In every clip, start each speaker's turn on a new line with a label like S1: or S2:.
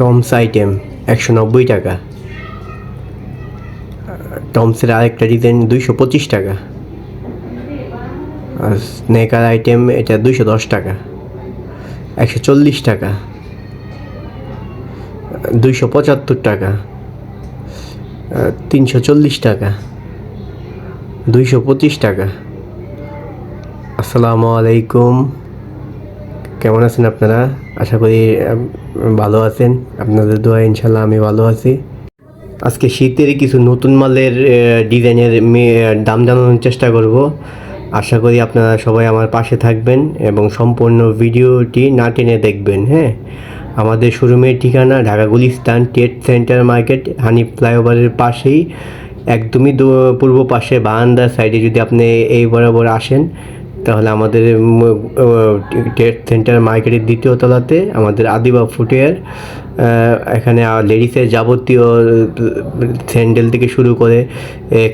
S1: Tom's item একশো নব্বই টাকা। টমসের আরেকটা ডিজাইন দুইশো পঁচিশ টাকা। আর স্নেকার আইটেম এটা দুইশো দশ টাকা। একশো চল্লিশ টাকা। দুইশো পঁচাত্তর টাকা। তিনশো চল্লিশ টাকা। দুইশো পঁচিশ টাকা। আসসালামু আলাইকুম। কেমন আছেন আপনারা? আশা করি ভালো আছেন। আপনাদের দোয়া ইনশাল্লাহ আমি ভালো আছি। আজকে শীতের কিছু নতুন মালের ডিজাইনের দাম জানানোর চেষ্টা করব। আশা করি আপনারা সবাই আমার পাশে থাকবেন এবং সম্পূর্ণ ভিডিওটি না টেনে দেখবেন হ্যাঁ? আমাদের শোরুমের ঠিকানা Dhaka Gulistan trade centre market হানি ফ্লাইওভারের পাশেই। একদমই পূর্ব পাশে বারান্দার সাইডে যদি আপনি এই বরাবর আসেন তাহলে আমাদের ট্রেড সেন্টার মার্কেটের দ্বিতীয় তলাতে আমাদের আদিবা ফুটওয়্যার এখানে লেডিসের যাবতীয় স্যান্ডেল থেকে শুরু করে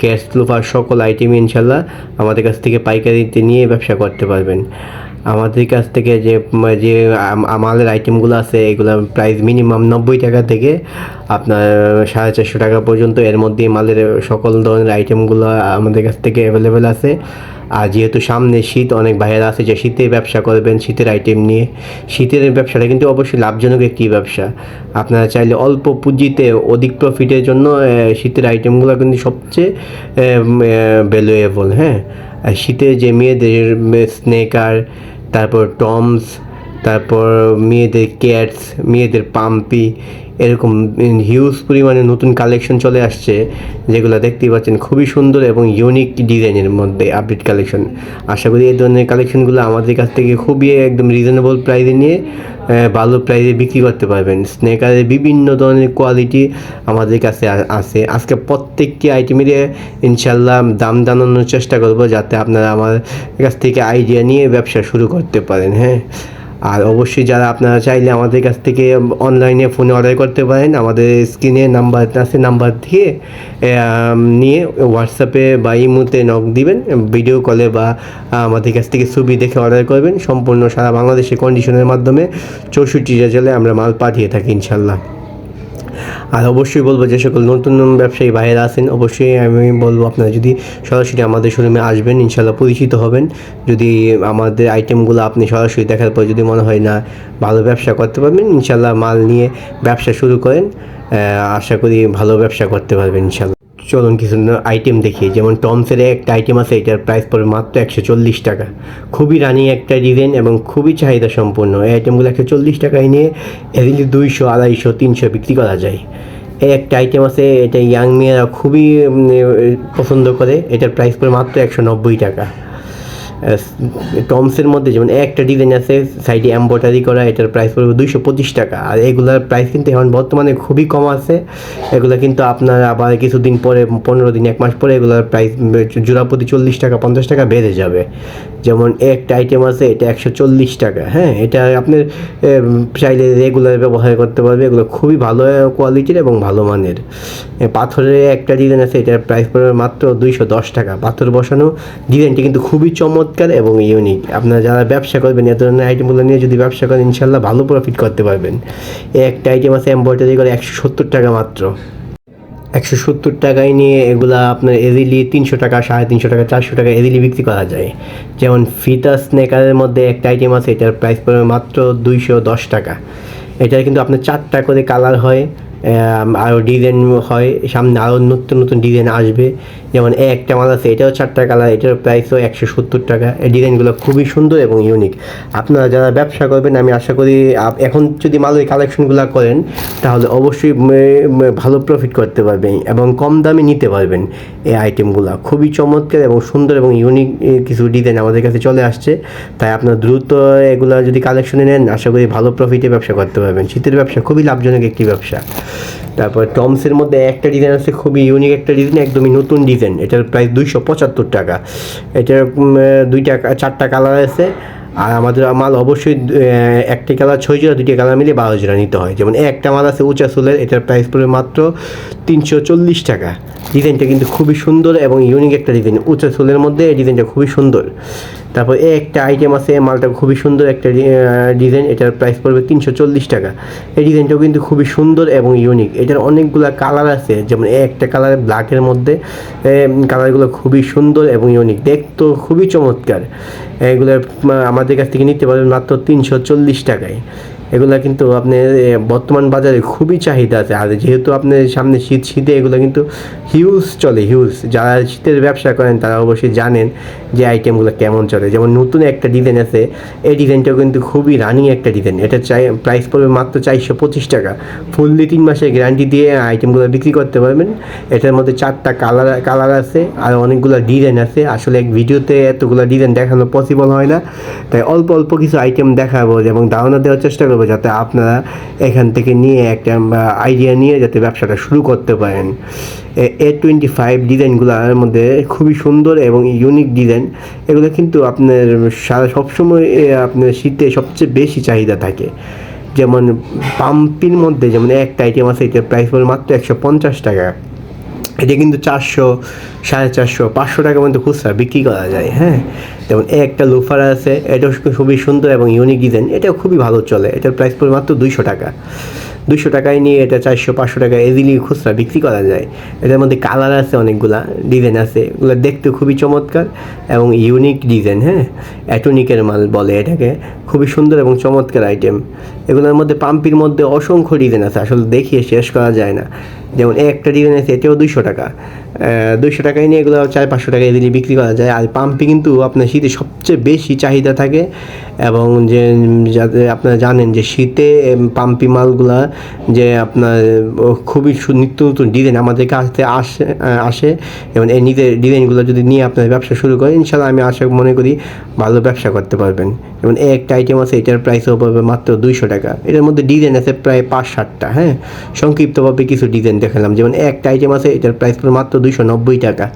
S1: ক্যাশ, লোফার সকল আইটেম ইনশাল্লাহ আমাদের কাছ থেকে পাইকারিতে নিয়ে ব্যবসা করতে পারবেন। আমাদের কাছ থেকে যে যে, আম- আমাদের আইটেমগুলো আছে, এগুলো প্রাইস মিনিমাম নব্বই টাকা থেকে আপনার সাড়ে চারশো টাকা পর্যন্ত। এর মধ্যে মালের সকল ধরনের আইটেমগুলো আমাদের কাছ থেকে অ্যাভেলেবেল আছে। আর যেহেতু সামনে শীত, অনেক বাইরে আছে যে শীতে ব্যবসা করবেন, শীতের আইটেম নিয়ে। শীতের ব্যবসাটা কিন্তু অবশ্যই লাভজনক একটি ব্যবসা। আপনারা চাইলে অল্প পুঁজিতে অধিক প্রফিটের জন্য শীতের আইটেমগুলো কিন্তু সবচেয়ে ভ্যালুয়েবল হ্যাঁ? শীতে যে মেয়েদের স্নেকার তারপর টমস তারপর মেয়েদের ক্যাটস মেয়েদের পাম্পি, এরকম হিউজ পরিমাণে নতুন কালেকশন চলে আসছে, যেগুলো দেখতেই পাচ্ছেন খুবই সুন্দর এবং ইউনিক ডিজাইনের মধ্যে আপডেট কালেকশন আশা করি এই ধরনের কালেকশনগুলো আমাদের কাছ থেকে খুবই একদম রিজনেবল প্রাইসে নিয়ে ভালো প্রাইসে বিক্রি করতে পারবেন। স্নেকারের বিভিন্ন ধরনের কোয়ালিটি আমাদের কাছে আছে। আজকে প্রত্যেকটি আইটেমের ইনশাল্লাহ দাম জানানোর চেষ্টা করব যাতে আপনারা আমার কাছ থেকে আইডিয়া নিয়ে ব্যবসা শুরু করতে পারেন হ্যাঁ? আর অবশ্যই যারা আপনারা চাইলে আমাদের কাছ থেকে অনলাইনে ফোনে অর্ডার করতে পারেন, আমাদের স্ক্রিনে নাম্বার আছে নাম্বার দিয়ে নিয়ে হোয়াটসঅ্যাপে বা ইমুতে নক দিবেন ভিডিও কলে বা আমাদের কাছ থেকে ছবি দেখে অর্ডার করবেন। সম্পূর্ণ সারা বাংলাদেশে কন্ডিশনের মাধ্যমে চৌষট্টি জেলায় আমরা মাল পাঠিয়ে থাকি ইনশাল্লাহ আর অবশ্যই বলব যে সকল নতুন নতুন ব্যবসায়ী বাইরে আছেন, অবশ্যই আমি বলব আপনারা যদি সরাসরি আমাদের শোরুমে আসবেন ইনশাল্লাহ পরিচিত হবেন। যদি আমাদের আইটেমগুলো আপনি সরাসরি দেখার পর যদি মনে হয় না ভালো ব্যবসা করতে পারবেন ইনশাল্লাহ মাল নিয়ে ব্যবসা শুরু করেন। আশা করি ভালো ব্যবসা করতে পারবেন ইনশাল্লাহ চলুন কিছু আইটেম দেখি। যেমন টমসের একটা আইটেম আছে, এটার প্রাইস পড়বে মাত্র একশো চল্লিশ টাকা। খুবই রানিং একটা ডিজাইন এবং খুবই চাহিদা সম্পূর্ণ এই আইটেমগুলো একশো চল্লিশ টাকায় নিয়ে এদিকে দুইশো, আড়াইশো, তিনশো বিক্রি করা যায়। এই একটা আইটেম আছে, এটা ইয়াং মেয়েরা খুবই পছন্দ করে। এটার প্রাইস পড়ে মাত্র একশো নব্বই টাকা। টমসের মধ্যে যেমন একটা ডিজাইন আছে সাইডে এম্ব্রয়ডারি করা, এটার প্রাইস পড়বে দুইশো পঁচিশ টাকা। আর এগুলার প্রাইস কিন্তু এখন বর্তমানে খুবই কম আছে। এগুলো কিন্তু আপনার আবার কিছুদিন পরে, পনেরো দিন, এক মাস পরে এগুলোর প্রাইস জোড়া প্রতি চল্লিশ টাকা, পঞ্চাশ টাকা বেড়ে যাবে। যেমন একটা আইটেম আছে, এটা একশো চল্লিশ টাকা হ্যাঁ? এটা আপনার চাইলে রেগুলার ব্যবহার করতে পারবে। এগুলো খুবই ভালো কোয়ালিটির এবং ভালো মানের। পাথরের একটা ডিজাইন আছে, এটার প্রাইস পড়বে মাত্র দুইশো দশ টাকা। পাথর বসানো ডিজাইনটি কিন্তু খুবই চমৎকার এবং ইউনিক আপনারা যারা ব্যবসা করবেন, এ ধরনের আইটেমগুলো নিয়ে যদি ব্যবসা করেন, ইনশাল্লাহ ভালো প্রফিট করতে পারবেন। একটা আইটেম আছে এম্ব্রয়ডারি করে একশো সত্তর টাকা মাত্র। একশো সত্তর টাকায় নিয়ে এগুলা আপনার এদিলি তিনশো টাকা, সাড়ে তিনশো টাকা, চারশো টাকা এদিলি বিক্রি করা যায়। যেমন ফিতা, স্নেকারের মধ্যে একটা আইটেম আছে, এটার প্রাইস পড়বে মাত্র দুইশো দশ টাকা। এটার কিন্তু আপনার চারটা করে কালার হয় আরও ডিজাইন হয়, সামনে আরও নতুন নতুন ডিজাইন আসবে। যেমন এই একটা মাল আছে, এটাও চারটা কালার এটার প্রাইসও একশো সত্তর টাকা। এই ডিজাইনগুলো খুবই সুন্দর এবং ইউনিক আপনারা যারা ব্যবসা করবেন, আমি আশা করি এখন যদি মালের কালেকশনগুলো করেন, তাহলে অবশ্যই ভালো প্রফিট করতে পারবেন এবং কম দামে নিতে পারবেন এই আইটেমগুলো খুবই চমৎকার এবং সুন্দর এবং ইউনিক কিছু ডিজাইন আমাদের কাছে চলে আসছে। তাই আপনার দ্রুত এগুলো যদি কালেকশনে নেন, আশা করি ভালো প্রফিটে ব্যবসা করতে পারবেন। শীতের ব্যবসা খুবই লাভজনক একটি ব্যবসা। তারপর টমসের মধ্যে একটা ডিজাইন আছে, খুবই ইউনিক একটা ডিজাইন একদমই নতুন ডিজাইন এটার প্রাইস দুইশো পঁচাত্তর টাকা। এটার দুইটা, চারটা কালার আছে। আর আমাদের মাল অবশ্যই একটি কালার ছয় জোড়া, দুটি কালার মিলে বারো জোড়া নিতে হয়। যেমন একটা মাল আছে উঁচা চুলের এটার প্রাইস পড়বে মাত্র তিনশো চল্লিশ টাকা। ডিজাইনটা কিন্তু খুবই সুন্দর এবং ইউনিক একটা ডিজাইন উঁচা চুলের মধ্যে এই ডিজাইনটা খুবই সুন্দর। তারপর এই একটা আইটেম আছে মালটা খুবই সুন্দর একটা ডিজাইন এটার প্রাইস পড়বে তিনশো চল্লিশ টাকা। এই ডিজাইনটাও কিন্তু খুবই সুন্দর এবং ইউনিক এটার অনেকগুলো কালার আছে, যেমন এই একটা কালার ব্ল্যাকের মধ্যে কালারগুলো খুবই সুন্দর এবং ইউনিক দেখতো খুবই চমৎকার। এগুলো আমাদের কাছ থেকে নিতে পারবেন মাত্র তিনশো চল্লিশ টাকায়। এগুলো কিন্তু আপনি বর্তমান বাজারে খুবই চাহিদা আছে। আর যেহেতু আপনি সামনে শীত, শীতে এগুলো কিন্তু হিউজ চলে, হিউজ। যারা শীতের ব্যবসা করেন, তারা অবশ্যই জানেন যে আইটেমগুলো কেমন চলে। যেমন নতুন একটা ডিজাইন আছে, এই ডিজাইনটাও কিন্তু খুবই রানিং একটা ডিজাইন এটা চাই প্রাইস পড়বে মাত্র চারশো পঁচিশ টাকা। ফুললি তিন মাসের গ্যারান্টি দিয়ে আইটেমগুলো বিক্রি করতে পারবেন। এটার মধ্যে চারটা কালার কালার আছে, আর অনেকগুলো ডিজাইন আছে। আসলে এক ভিডিওতে এতগুলো ডিজাইন দেখানো পসিবল হয় না। তাই অল্প অল্প কিছু আইটেম দেখাবো এবং ধারণা দেওয়ার চেষ্টা করব যাতে আপনারা এখান থেকে নিয়ে একটা আইডিয়া নিয়ে যাতে ব্যবসাটা শুরু করতে পারেন। এ টোয়েন্টি ফাইভ ডিজাইনগুলোর মধ্যে খুবই সুন্দর এবং ইউনিক ডিজাইন। এগুলো কিন্তু আপনার সারা সবসময় আপনার শীতে সবচেয়ে বেশি চাহিদা থাকে। যেমন পাম্পির মধ্যে যেমন একটা আইটেম আছে, এটার প্রাইস পড়ে মাত্র একশো পঞ্চাশ টাকা। এটা কিন্তু চারশো, সাড়ে চারশো, পাঁচশো টাকার মধ্যে খুচরা বিক্রি করা যায় হ্যাঁ? যেমন একটা লোফার আছে, এটাও খুবই সুন্দর এবং ইউনিক ডিজাইন, এটাও খুবই ভালো চলে। এটার প্রাইস পড়ে মাত্র দুইশো টাকা। দুইশো টাকায় নিয়ে এটা চারশো, পাঁচশো টাকা ইজিলি খুচরা বিক্রি করা যায়। এটার মধ্যে কালার আছে অনেকগুলা ডিজাইন আছে। এগুলো দেখতে খুবই চমৎকার এবং ইউনিক ডিজাইন হ্যাঁ? অ্যাটোনিকের মাল বলে এটাকে। খুবই সুন্দর এবং চমৎকার আইটেম এগুলোর মধ্যে পাম্পির মধ্যে অসংখ্য ডিজাইন আছে, আসলে দেখিয়ে শেষ করা যায় না। যেমন একটা ডিজাইন আছে, এটাও দুইশো টাকা। দুইশো টাকায় নিয়ে এগুলো চার পাঁচশো টাকায় দিলে বিক্রি করা যায়। আর পাম্পে কিন্তু আপনার শীতে সবচেয়ে বেশি চাহিদা থাকে এবং যে, যাতে আপনারা জানেন যে শীতে পাম্পি মালগুলা যে আপনার খুবই নিত্য নতুন ডিজাইন আমাদের কাছ থেকে আসে আসে। এবং এই নিজের ডিজাইনগুলো যদি নিয়ে আপনার ব্যবসা শুরু করেন ইনশাল্লাহ আমি আশা মনে করি ভালো ব্যবসা করতে পারবেন। এবং একটা আইটেম আছে, এটার প্রাইসও পড়বে মাত্র দুইশো টাকা। এটার মধ্যে ডিজাইন আছে প্রায় পাঁচ ষাটটা হ্যাঁ? সংক্ষিপ্তভাবে কিছু ডিজাইন দেখালাম। যেমন একটা আইটেম আছে, এটার প্রাইস পড়বে মাত্র দুইশো নব্বই টাকা।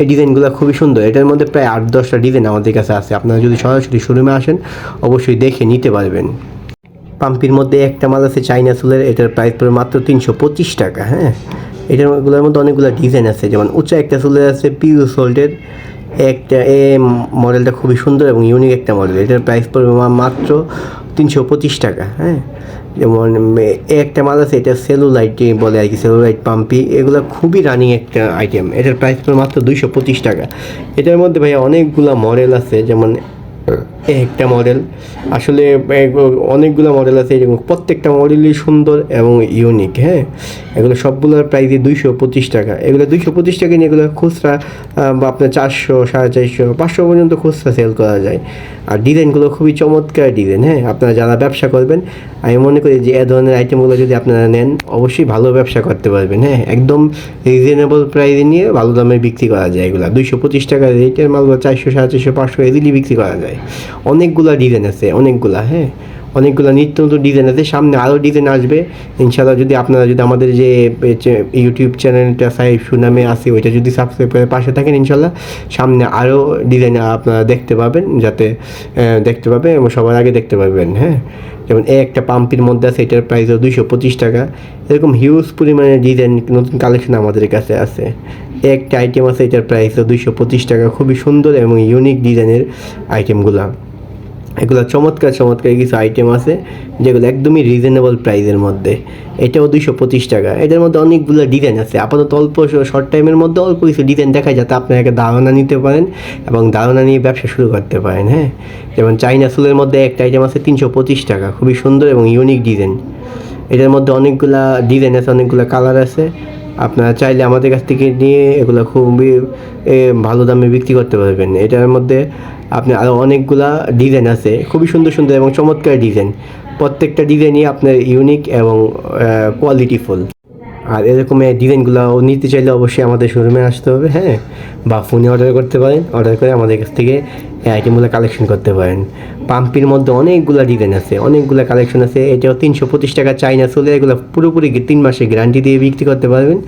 S1: এই ডিজাইনগুলো খুবই সুন্দর। এটার মধ্যে প্রায় আট দশটা ডিজাইন আমাদের কাছে আছে। আপনারা যদি সরাসরি শোরুমে আসেন, অবশ্যই দেখে নিতে পারবেন। পাম্পির মধ্যে একটা মাল আছে চাইনা চুলের, এটার প্রাইস পড়বে মাত্র তিনশো পঁচিশ টাকা হ্যাঁ? এটারগুলোর মধ্যে অনেকগুলো ডিজাইন আছে। যেমন উঁচা একটা চুলের আছে পিউ সোল্টের একটা এ মডেলটা খুবই সুন্দর এবং ইউনিক একটা মডেল এটার প্রাইস পড়বে মাত্র তিনশো পঁচিশ টাকা হ্যাঁ? যেমন একটা মাল আছে, এটা সেলুলাইট বলে আর কি, সেলুলাইট পাম্পি, এগুলো খুবই রানিং একটা আইটেম এটার প্রাইস মাত্র দুইশো পঁচিশ টাকা। এটার মধ্যে ভাইয়া অনেকগুলো মডেল আছে, যেমন একটা মডেল আসলে অনেকগুলো মডেল আছে, এরকম প্রত্যেকটা মডেলই সুন্দর এবং ইউনিক হ্যাঁ? এগুলো সবগুলোর প্রাইসই দুইশো পঁচিশ টাকা। এগুলো দুইশো পঁচিশ টাকা নিয়ে এগুলো খুচরা বা আপনার চারশো, সাড়ে চারশো, পাঁচশো পর্যন্ত খুচরা সেল করা যায়। আর ডিজাইনগুলো খুবই চমৎকার ডিজাইন হ্যাঁ? আপনারা যারা ব্যবসা করবেন, আমি মনে করি যে এ ধরনের আইটেমগুলো যদি আপনারা নেন, অবশ্যই ভালো ব্যবসা করতে পারবেন হ্যাঁ? একদম রিজনেবল প্রাইসে নিয়ে ভালো দামে বিক্রি করা যায় এগুলো। দুইশো পঁচিশ টাকা রেটের মালগুলো চারশো, সাড়ে চারশো, পাঁচশো এদিলি বিক্রি করা যায়। অনেকগুলা ডিজাইন আছে অনেকগুলা হ্যাঁ? অনেকগুলো নিত্য নতুন ডিজাইন আছে, সামনে আরও ডিজাইন আসবে। ইনশাল্লাহ যদি আপনারা যদি আমাদের যে ইউটিউব চ্যানেলটা সাহেব সুনামে আছে, ওইটা যদি সাবস্ক্রাইব করে পাশে থাকেন ইনশাল্লাহ সামনে আরও ডিজাইন আপনারা দেখতে পাবেন, যাতে দেখতে পাবেন এবং সবার আগে দেখতে পাবেন হ্যাঁ? যেমন এই একটা পাম্পির মধ্যে আছে, এটার প্রাইসও দুইশো পঁচিশ টাকা। এরকম হিউজ পরিমাণে ডিজাইন নতুন কালেকশন আমাদের কাছে আছে। একটা আইটেম আছে, এটার প্রাইসও দুইশো পঁচিশ টাকা। খুবই সুন্দর এবং ইউনিক ডিজাইনের আইটেমগুলো এগুলো চমৎকার চমৎকার কিছু আইটেম আছে, যেগুলো একদমই রিজনেবল প্রাইসের মধ্যে। এটাও দুইশো পঁচিশ টাকা। এটার মধ্যে অনেকগুলো ডিজাইন আছে। আপাতত অল্প শর্ট টাইমের মধ্যে অল্প কিছু ডিজাইন দেখায় যাতে আপনারা একটা ধারণা নিতে পারেন এবং ধারণা নিয়ে ব্যবসা শুরু করতে পারেন হ্যাঁ? যেমন চাইনা সুলের মধ্যে একটা আইটেম আছে তিনশো পঁচিশ টাকা। খুবই সুন্দর এবং ইউনিক ডিজাইন এটার মধ্যে অনেকগুলা ডিজাইন আছে, অনেকগুলো কালার আছে। আপনারা চাইলে আমাদের কাছ থেকে নিয়ে এগুলো খুবই ভালো দামে বিক্রি করতে পারবেন। এটার মধ্যে আপনি আরও অনেকগুলা ডিজাইন আছে, খুবই সুন্দর সুন্দর এবং চমৎকার ডিজাইন প্রত্যেকটা ডিজাইনই আপনার ইউনিক এবং কোয়ালিটিফুল আর এরকম ডিজাইনগুলো নিতে চাইলে অবশ্যই আমাদের শোরুমে আসতে হবে হ্যাঁ? বা ফোনে অর্ডার করতে পারেন। অর্ডার করে আমাদের কাছ থেকে এই আইটেমগুলো কালেকশন করতে পারেন। পাম্পির মধ্যে অনেকগুলো ডিজাইন আছে, অনেকগুলো কালেকশন আছে। এটাও তিনশো পঁচিশ টাকা চাইনা, চলে এগুলো পুরোপুরি তিন মাসে গ্যারান্টি দিয়ে বিক্রি করতে পারবেন।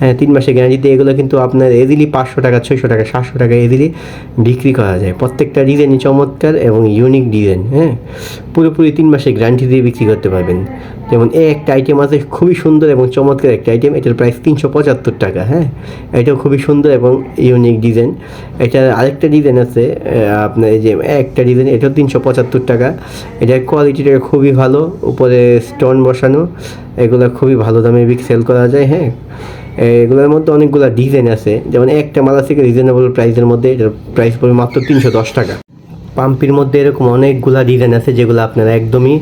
S1: হ্যাঁ তিন মাসে গ্যারান্টি দিয়ে এগুলো কিন্তু আপনার এদিলি পাঁচশো টাকা, ছয়শো টাকা, সাতশো টাকা এদিলি বিক্রি করা যায়। প্রত্যেকটা ডিজাইনই চমৎকার এবং ইউনিক ডিজাইন হ্যাঁ। পুরোপুরি তিন মাসে গ্যারান্টি দিয়ে বিক্রি করতে পারবেন। যেমন এ একটা আইটেম আছে, খুবই সুন্দর এবং চমৎকার একটা আইটেম এটার প্রাইস তিনশো পঁচাত্তর টাকা হ্যাঁ। এটাও খুবই সুন্দর এবং ইউনিক ডিজাইন এটার আরেকটা ডিজাইন আছে আপনার এই যে একটা ডিজাইন, এটাও তিনশো পঁচাত্তর টাকা। এটার কোয়ালিটিটা খুবই ভালো, উপরে স্টোন বসানো, এগুলো খুবই ভালো দামে সেল করা যায় হ্যাঁ। এগুলোর মধ্যে অনেকগুলো ডিজাইন আছে। যেমন একটা মালা থেকে রিজনেবল প্রাইসের মধ্যে, এটার প্রাইস পড়বে মাত্র তিনশো দশ টাকা। পাম্পির মধ্যে এরকম অনেকগুলা ডিজাইন আছে যেগুলো আপনারা একদমই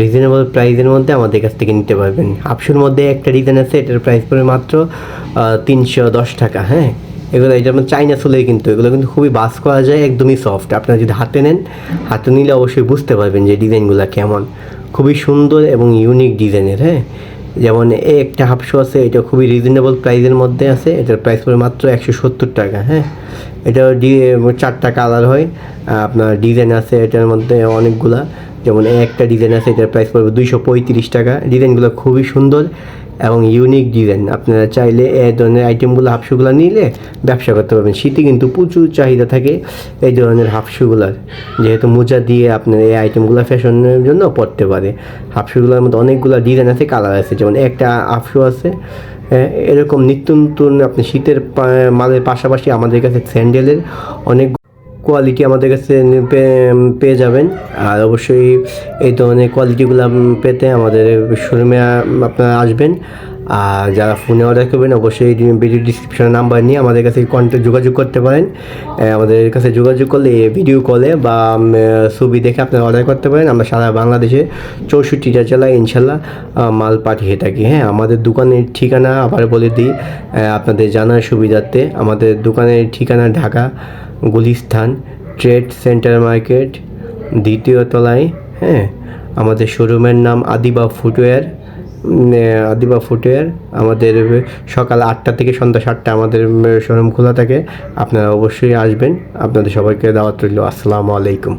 S1: রিজনেবল প্রাইসের মধ্যে আমাদের কাছ থেকে নিতে পারবেন। আপসুর মধ্যে একটা ডিজাইন আছে, এটার প্রাইস পড়বে মাত্র তিনশো দশ টাকা হ্যাঁ। এগুলো এটা আমার চাইনা চলে কিন্তু, এগুলো কিন্তু খুবই বাস করা যায়, একদমই সফট আপনারা যদি হাতে নেন, হাতে নিলে অবশ্যই বুঝতে পারবেন যে ডিজাইনগুলো কেমন। খুবই সুন্দর এবং ইউনিক ডিজাইনের হ্যাঁ? যেমন এই একটা হাফশো আছে, এটা খুবই রিজনেবল প্রাইসের মধ্যে আছে, এটার প্রাইস পড়বে মাত্র একশো সত্তর টাকা হ্যাঁ? এটা ডি, চারটা কালার হয়, আপনার ডিজাইন আছে এটার মধ্যে অনেকগুলা। যেমন একটা ডিজাইন আছে, এটার প্রাইস পড়বে দুইশো পঁয়ত্রিশ টাকা। ডিজাইনগুলো খুবই সুন্দর এবং ইউনিক ডিজাইন আপনারা চাইলে এই ধরনের আইটেমগুলো হাফশুগুলো নিলে ব্যবসা করতে পারবেন। শীতে কিন্তু প্রচুর চাহিদা থাকে এই ধরনের হাফশুগুলার যেহেতু মোজা দিয়ে আপনার এই আইটেমগুলো ফ্যাশনের জন্য পড়তে পারে। হাফশুগুলোর মধ্যে অনেকগুলো ডিজাইন আছে কালার আছে। যেমন একটা হাফশু আছে এরকম নিত্য নতুন আপনি শীতের মালের পাশাপাশি আমাদের কাছে স্যান্ডেলের অনেক কোয়ালিটি আমাদের কাছে পেয়ে যাবেন। আর অবশ্যই এই ধরনের কোয়ালিটিগুলো পেতে আমাদের শোরুমে আপনারা আসবেন। আর যারা ফোনে অর্ডার করবেন, অবশ্যই ভিডিও ডিসক্রিপশনে নাম্বার নিয়ে আমাদের কাছে কন্ট্যাক্ট যোগাযোগ করতে পারেন। আমাদের কাছে যোগাযোগ করলে ভিডিও কলে বা ছবি দেখে আপনারা অর্ডার করতে পারেন। আমরা সারা বাংলাদেশে চৌষট্টিটা জেলায় ইনশাল্লাহ মাল পাঠিয়ে থাকি। হ্যাঁ আমাদের দোকানের ঠিকানা আবার বলে দিই। আপনাদের জানার সুবিধার্থে আমাদের দোকানের ঠিকানা Dhaka Gulistan trade centre market, দ্বিতীয় তলায় হ্যাঁ আমাদের শোরুমের নাম আদিবা ফুটওয়্যার আদিবা ফুটওয়্যার, আমাদের সকাল আটটা থেকে সন্ধ্যা সাতটা আমাদের শোরুম খোলা থাকে। আপনারা অবশ্যই আসবেন। আপনাদের সবাইকে দাওয়াত রইল। আসসালামু আলাইকুম।